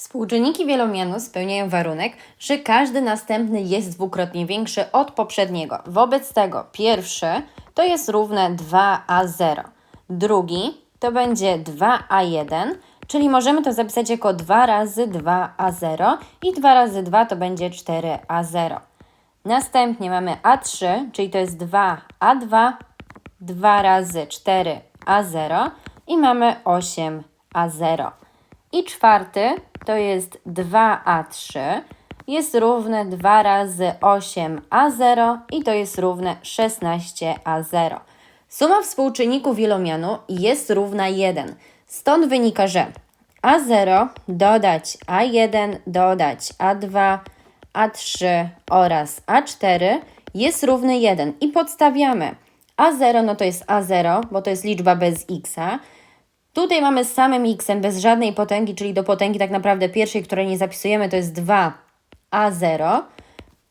Współczynniki wielomianu spełniają warunek, że każdy następny jest dwukrotnie większy od poprzedniego. Wobec tego pierwszy to jest równe 2a0. Drugi to będzie 2a1, czyli możemy to zapisać jako 2 razy 2a0 i 2 razy 2 to będzie 4a0. Następnie mamy a3, czyli to jest 2a2, 2 razy 4a0 i mamy 8a0. I czwarty to jest 2a3, jest równe 2 razy 8a0 i to jest równe 16a0. Suma współczynników wielomianu jest równa 1. Stąd wynika, że a0 dodać a1 dodać a2 a3 oraz a4 jest równy 1 i podstawiamy. a0 no to jest a0, bo to jest liczba bez xa. Tutaj mamy z samym x bez żadnej potęgi, czyli do potęgi tak naprawdę pierwszej, której nie zapisujemy, to jest 2a0.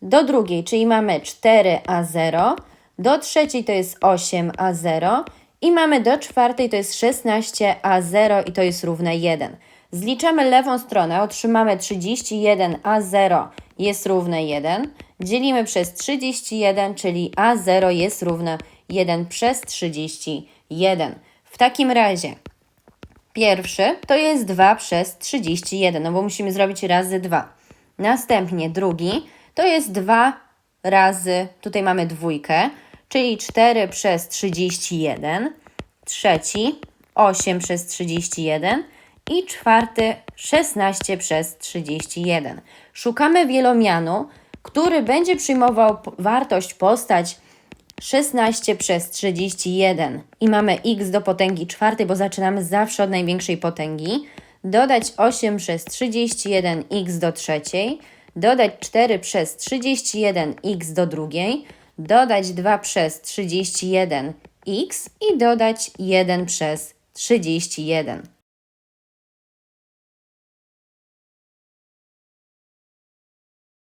Do drugiej, czyli mamy 4a0. Do trzeciej to jest 8a0. I mamy do czwartej to jest 16a0 i to jest równe 1. Zliczamy lewą stronę, otrzymamy 31a0 jest równe 1. Dzielimy przez 31, czyli a0 jest równe 1 przez 31. W takim razie Pierwszy to jest 2 przez 31, no bo musimy zrobić razy 2. Następnie drugi to jest 2 razy, tutaj mamy dwójkę, czyli 4 przez 31. Trzeci 8 przez 31 i czwarty 16 przez 31. Szukamy wielomianu, który będzie przyjmował wartość postać 16 przez 31 i mamy x do potęgi czwartej, bo zaczynamy zawsze od największej potęgi, dodać 8 przez 31 x do trzeciej, dodać 4 przez 31 x do drugiej, dodać 2 przez 31 x i dodać 1 przez 31.